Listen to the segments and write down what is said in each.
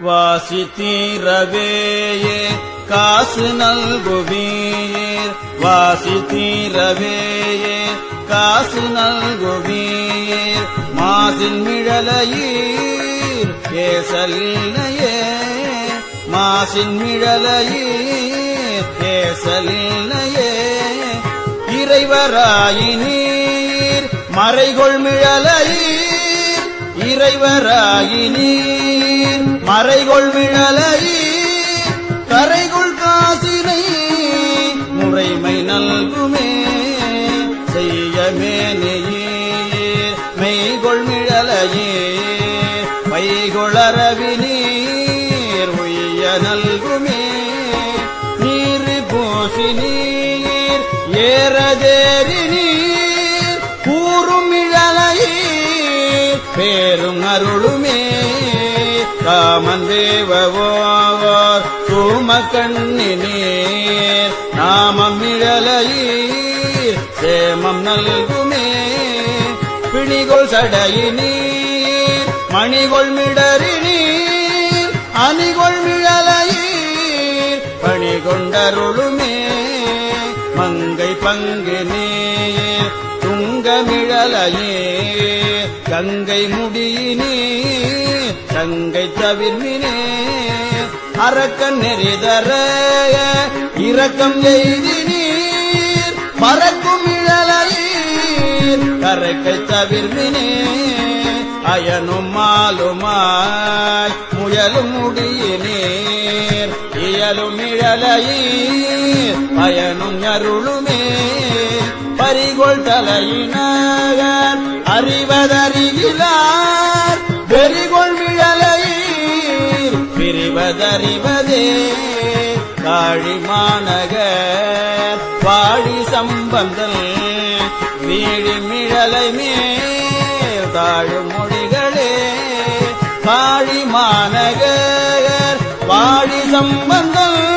வாசி தீரவேயே காசு நல்குவீர். வாசி தீரவேயே காசு நல்குவீர். மாசின் மிழலையீர் ஏசலினையே. மாசின் மிழலையீர் ஏசலினையே. இறைவராயினீர் மறைகொள் மிழலையீர். இறைவராயினீர் அறைகொள் விழலறி கரைகொள் காசினை முறைமை நல்குமே. செய்யமேனியீர் மெய்கொள் மிழலையே. பைகொளரவி நீர் உய்ய நல்குமே. நீர் பூசி நீர் ஏறதேறி நீர் கூறும் இழலையீர் பேரும் அருளுமே. காமன் தேவவோர் தூம நாமம் இழலீர் சேமம் நல்குமே பிணிகொள் சடையினீர். மணிகொள் மிடறினீர் அணிகொள் மிழலையீர். பணி கொண்டருளுமே மங்கை பங்கினீர். தங்கமிழலையே கங்கை முடியினே கங்கை தவிர்மினே. அரக்கன் நெறிதர இரக்கம் எய்தி நீர் பறக்கும் இழலையீர் கரைக்கை தவிர்மினே. அயனும் மாலுமாய் முயலும் முடியினீர். இயலும் இழலையீர் பயனும் அருளுமே. அறிகொள் தலையினார் அறிவதறிகிறார். வெறிகொள் விழலை பிரிவதறிவதே. காழி மாநகர் வாழி சம்பந்தல் வீழி மிழலை மேல் தாழ் மொழிகளே. காழி சம்பந்தல்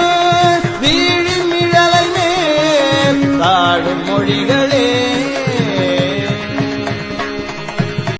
¡Moriga, Lee!